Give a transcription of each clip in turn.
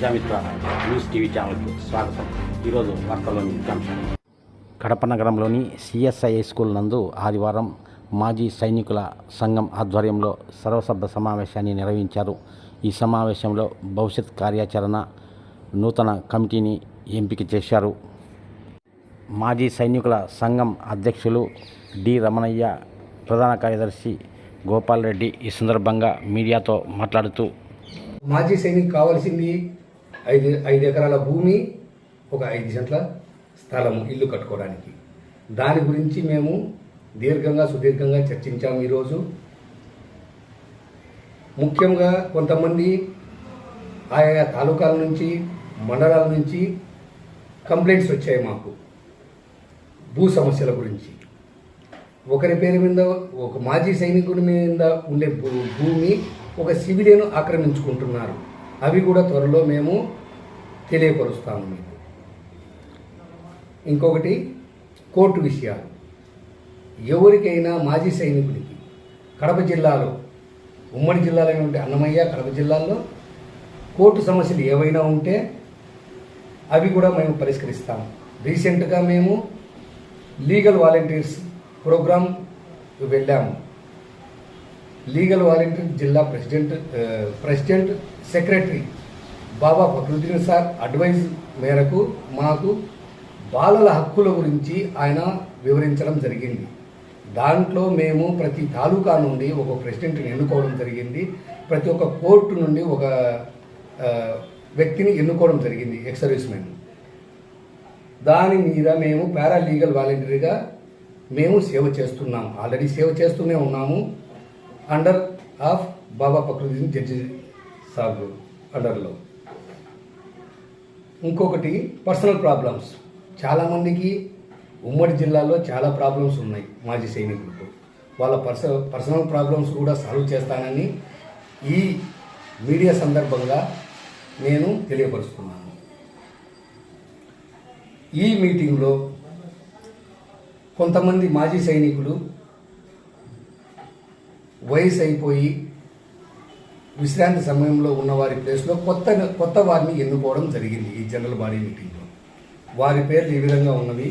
Prajamitra news TV ఛానల్కి స్వాగతం. ఈరోజు వార్తల్లోని ముఖ్యాంశాలు కడప నగరంలోని సిఎస్ఐ స్కూల్ నందు ఆదివారం మాజీ సైనికుల సంఘం ఆధ్వర్యంలో సర్వసభ్య సమావేశాన్ని నిర్వహించారు. ఈ సమావేశంలో భవిష్యత్ కార్యాచరణ నూతన కమిటీని ఎంపిక చేశారు. మాజీ సైనికుల సంఘం అధ్యక్షులు డి రమణయ్య ప్రధాన కార్యదర్శి గోపాల్ రెడ్డి ఈ సందర్భంగా మీడియాతో మాట్లాడుతూ మాజీ సైనిక్ కావాల్సింది ఐదు ఐదు ఎకరాల భూమి ఒక ఐదు సెంట్ల స్థలం ఇల్లు కట్టుకోవడానికి. దాని గురించి మేము దీర్ఘంగా సుదీర్ఘంగా చర్చించాము ఈరోజు. ముఖ్యంగా కొంతమంది ఆయా తాలూకాల నుంచి మండలాల నుంచి కంప్లైంట్స్ వచ్చాయి మాకు. భూ సమస్యల గురించి. ఒకరి పేరు మీద ఒక మాజీ సైనికుడి మీద ఉండే భూ- భూమి ఒక సివిలియన్ ఆక్రమించుకుంటున్నారు. అవి కూడా త్వరలో మేము తెలియపరుస్తాము మీకు. ఇంకొకటి కోర్టు విషయాలు. ఎవరికైనా మాజీ సైనికుడికి కడప జిల్లాలో ఉమ్మడి జిల్లాలో ఉంటే అన్నమయ్య కడప జిల్లాల్లో కోర్టు సమస్యలు ఏవైనా ఉంటే అవి కూడా మేము పరిష్కరిస్తాము. రీసెంట్గా మేము లీగల్ వాలంటీర్స్ ప్రోగ్రాం వెళ్ళాము. లీగల్ వాలంటీర్ జిల్లా president president secretary Baba Fakruddin sir advise మేరకు మాకు బాలల హక్కుల గురించి ఆయన వివరించడం జరిగింది. దాంట్లో మేము ప్రతి తాలూకా నుండి ఒక ప్రెసిడెంట్ని ఎన్నుకోవడం జరిగింది. ప్రతి ఒక్క కోర్టు నుండి ఒక వ్యక్తిని ఎన్నుకోవడం జరిగింది ఎక్స్ సర్వీస్మెన్. దాని మీద మేము పారా లీగల్ మేము సేవ చేస్తున్నాం. ఆల్రెడీ సేవ చేస్తూనే ఉన్నాము. Under of Baba Fakruddin judge saab అండర్లో ఇంకొకటి పర్సనల్ ప్రాబ్లమ్స్ చాలామందికి ఉమ్మడి జిల్లాలో చాలా ప్రాబ్లమ్స్ ఉన్నాయి మాజీ సైనికులకు. వాళ్ళ పర్స పర్సనల్ ప్రాబ్లమ్స్ కూడా సాల్వ్ చేస్తానని ఈ మీడియా సందర్భంగా నేను తెలియపరుస్తున్నాను. ఈ మీటింగ్లో కొంతమంది మాజీ సైనికులు వయసు అయిపోయి విశ్రాంతి సమయంలో ఉన్న వారి ప్లేస్లో కొత్త కొత్త వారిని ఎన్నుకోవడం జరిగింది ఈ జనరల్ బాడీ మీటింగ్లో. వారి పేర్లు ఈ విధంగా ఉన్నవి.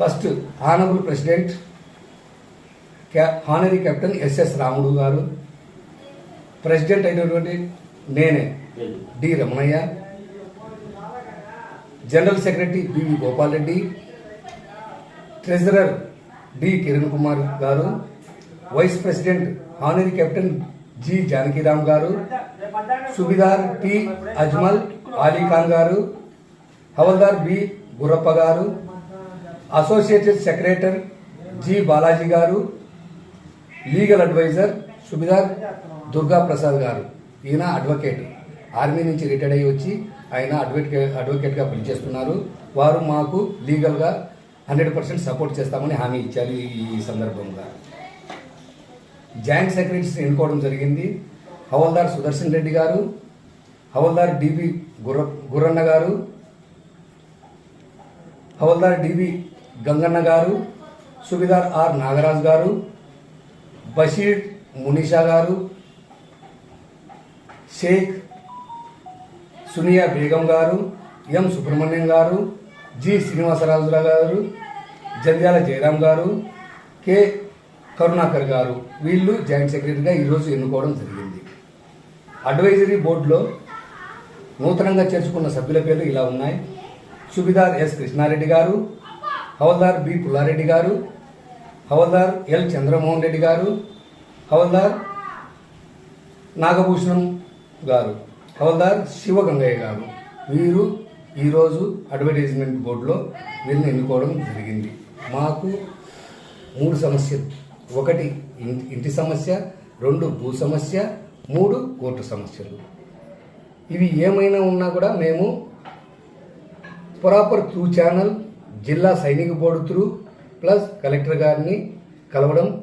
ఫస్ట్ ఆనరబుల్ ప్రెసిడెంట్ క్యా హానరీ కెప్టెన్ ఎస్ఎస్ రాముడు గారు. ప్రెసిడెంట్ అయినటువంటి నేనే D Ramanaiah. General secretary BV Gopal Reddy. Treasurer D Kiran Kumar గారు vice president honorary captain G Janakiram గారు సుబిదార్ టి అజ్మల్ అలీఖాన్ గారు హవల్దార్ బి గురప్ప గారు అసోసియేటెడ్ సెక్రటరీ జి బాలాజీ గారు లీగల్ అడ్వైజర్ సుబిదార్ దుర్గా ప్రసాద్ గారు. ఈయన అడ్వకేట్. ఆర్మీ నుంచి రిటైర్డ్ అయ్యి వచ్చి ఆయన అడ్వకేట్ అడ్వకేట్గా పనిచేస్తున్నారు. వారు మాకు లీగల్గా హండ్రెడ్ పర్సెంట్ సపోర్ట్ చేస్తామని హామీ ఇచ్చారు ఈ- సందర్భంగా. జాయింట్ సెక్రటరీస్ని ఎన్నుకోవడం జరిగింది. హవల్దార్ సుదర్శన్ రెడ్డి గారు హవల్దార్ డిబి గుర్ర గుర్రన్న గారు హవల్దార్ డిబి గంగన్న గారు సుబిదార్ ఆర్ నాగరాజ్ గారు బషీర్ మునిషా గారు షేక్ సునియా బేగం గారు ఎం సుబ్రహ్మణ్యం గారు జి శ్రీనివాసరాజురావు గారు జంధ్యాల జయరాం గారు కె కరుణాకర్ గారు. వీళ్ళు జాయింట్ సెక్రటరీగా ఈరోజు ఎన్నుకోవడం జరిగింది. అడ్వైజరీ బోర్డులో నూతనంగా చేర్చుకున్న సభ్యుల పేర్లు ఇలా ఉన్నాయి. సుబిదార్ ఎస్ కృష్ణారెడ్డి గారు హవల్దార్ బి పుల్లారెడ్డి గారు హవల్దార్ ఎల్ చంద్రమోహన్ రెడ్డి గారు హవల్దార్ నాగభూషణం గారు హవల్దార్ శివగంగయ్య గారు. వీరు ఈరోజు అడ్వర్టైజ్మెంట్ బోర్డులో వీళ్ళని ఎన్నుకోవడం జరిగింది. మాకు మూడు సమస్యలు. ఒకటి ఇంటి సమస్య రెండు భూ సమస్య మూడు కోర్టు సమస్యలు. ఇవి ఏమైనా ఉన్నా కూడా మేము ప్రాపర్ త్రూ ఛానల్ జిల్లా సైనిక బోర్డు త్రూ ప్లస్ కలెక్టర్ గారిని కలవడం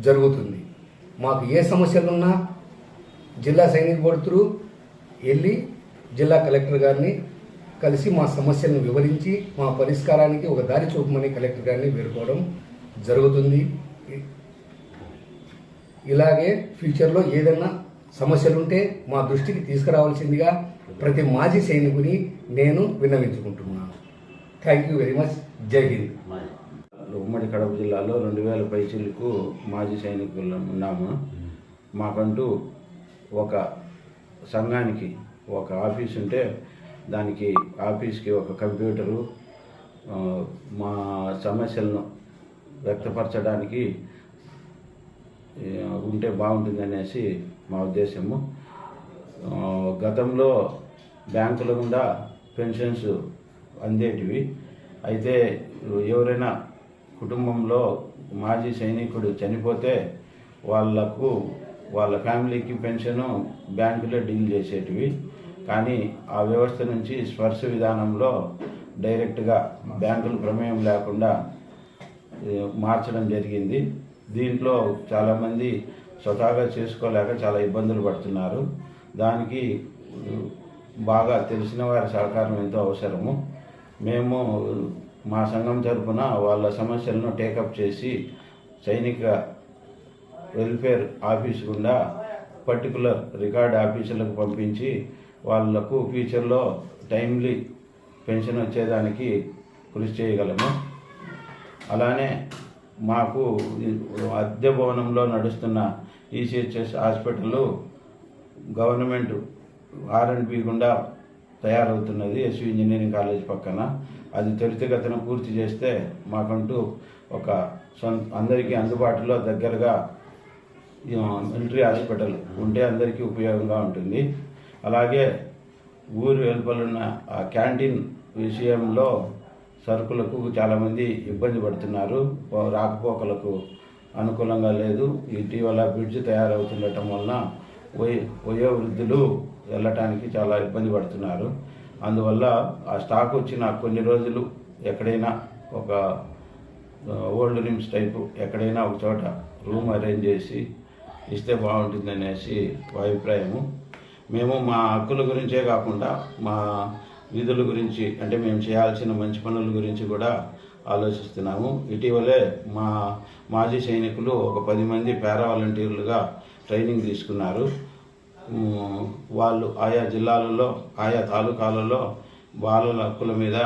జరుగుతుంది. మాకు ఏ సమస్యలున్నా జిల్లా సైనిక బోర్డు త్రూ వెళ్ళి జిల్లా కలెక్టర్ గారిని కలిసి మా సమస్యలను వివరించి మా పరిష్కారానికి ఒక దారి చూపమని కలెక్టర్ గారిని వేడుకోవడం జరుగుతుంది. ఇలాగే ఫ్యూచర్లో ఏదైనా సమస్యలుంటే మా దృష్టికి తీసుకురావాల్సిందిగా ప్రతి మాజీ సైనికుని నేను విన్నవించుకుంటున్నాను. థ్యాంక్ యూ వెరీ మచ్ జై హింద్ ఉమ్మడి కడప జిల్లాలో రెండు వేల పైసలకు మాజీ సైనికులు ఉన్నాము. మాకంటూ ఒక సంఘానికి ఒక ఆఫీస్ ఉంటే దానికి ఆఫీస్కి ఒక కంప్యూటరు మా సమస్యలను వ్యక్తపరచడానికి ఉంటే ఉంటే బాగుంటుందనేసి మా ఉద్దేశము. గతంలో బ్యాంకుల గుండా పెన్షన్స్ అందేటివి. అయితే ఎవరైనా కుటుంబంలో మాజీ సైనికుడు చనిపోతే వాళ్ళకు వాళ్ళ ఫ్యామిలీకి పెన్షను బ్యాంకులో డీల్ చేసేటివి. కానీ ఆ వ్యవస్థ నుంచి స్పర్శ విధానంలో డైరెక్ట్గా బ్యాంకులు ప్రమేయం లేకుండా మార్చడం జరిగింది. దీంట్లో చాలామంది స్వతహాగా చేసుకోలేక చాలా ఇబ్బందులు పడుతున్నారు. దానికి బాగా తెలిసిన వారి సహకారం ఎంతో అవసరము. మేము మా సంఘం తరపున వాళ్ళ సమస్యలను టేకప్ చేసి సైనిక వెల్ఫేర్ ఆఫీస్ గుండా పర్టికులర్ రికార్డ్ ఆఫీసులకు పంపించి వాళ్ళకు ఫ్యూచర్లో టైమ్లీ పెన్షన్ వచ్చేదానికి కృషి చేయగలము. అలానే మాకు అద్దె భవనంలో నడుస్తున్న ఈసీహెచ్ఎస్ హాస్పిటల్ గవర్నమెంట్ ఆర్ఎండ్బి గుండా తయారవుతున్నది ఎస్వి ఇంజనీరింగ్ కాలేజ్ పక్కన. అది త్వరితగతిన పూర్తి చేస్తే మాకంటూ ఒక అందరికీ అందుబాటులో దగ్గరగా మిలిటరీ హాస్పిటల్ ఉంటే అందరికీ ఉపయోగంగా ఉంటుంది. అలాగే ఊరు వెలుపలున్న ఆ క్యాంటీన్ విషయంలో సరుకులకు చాలామంది ఇబ్బంది పడుతున్నారు. రాకపోకలకు అనుకూలంగా లేదు. ఇటీవల బ్రిడ్జ్ తయారవుతుండటం వలన వయో వయోవృద్ధులు వెళ్ళటానికి చాలా ఇబ్బంది పడుతున్నారు. అందువల్ల ఆ స్టాక్ వచ్చిన కొన్ని రోజులు ఎక్కడైనా ఒక ఓల్డ్ రిమ్స్ టైపు ఎక్కడైనా ఒక చోట రూమ్ అరేంజ్ చేసి ఇస్తే బాగుంటుందనేసి అనేసి అభిప్రాయము. మేము మా హక్కుల గురించే కాకుండా మా విధుల గురించి అంటే మేము చేయాల్సిన మంచి పనుల గురించి కూడా ఆలోచిస్తున్నాము. ఇటీవలే మా మాజీ సైనికులు ఒక పది మంది పారా వాలంటీర్లుగా ట్రైనింగ్ తీసుకున్నారు. వాళ్ళు ఆయా జిల్లాలలో ఆయా తాలూకాలలో బాలల హక్కుల మీద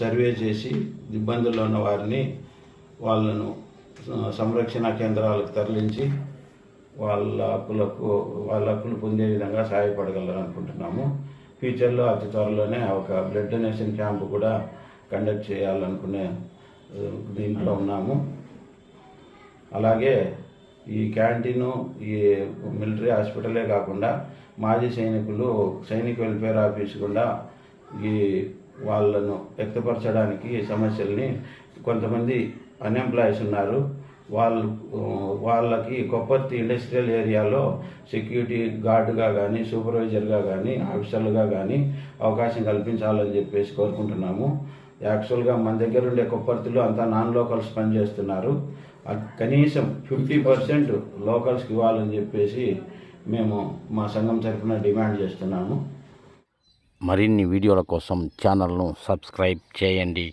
సర్వే చేసి ఇబ్బందుల్లో ఉన్న వారిని వాళ్ళను సంరక్షణ కేంద్రాలకు తరలించి వాళ్ళ హక్కులకు వాళ్ళ అప్పులు పొందే విధంగా సహాయపడగలరు అనుకుంటున్నాము. ఫ్యూచర్లో అతి త్వరలోనే ఒక బ్లడ్ డొనేషన్ క్యాంప్ కూడా కండక్ట్ చేయాలనుకునే దీంట్లో ఉన్నాము. అలాగే ఈ క్యాంటీను ఈ మిలిటరీ హాస్పిటలే కాకుండా మాజీ సైనికులు సైనిక వెల్ఫేర్ ఆఫీస్ గుండా ఈ వాళ్ళను వ్యక్తపరచడానికి సమస్యల్ని కొంతమంది అన్ఎంప్లాయీస్ ఉన్నారు. వాళ్ళు వాళ్ళకి కొప్పర్తి ఇండస్ట్రియల్ ఏరియాలో సెక్యూరిటీ గార్డుగా కానీ సూపర్వైజర్గా కానీ ఆఫీసర్లుగా కానీ అవకాశం కల్పించాలని చెప్పేసి కోరుకుంటున్నాము. యాక్చువల్గా మన దగ్గర ఉండే కొప్పర్తిలో అంతా నాన్ లోకల్స్ పనిచేస్తున్నారు. కనీసం ఫిఫ్టీ పర్సెంట్ లోకల్స్కి ఇవ్వాలని చెప్పేసి మేము మా సంఘం తరఫున డిమాండ్ చేస్తున్నాము. మరిన్ని వీడియోల కోసం ఛానల్ను సబ్స్క్రైబ్ చేయండి.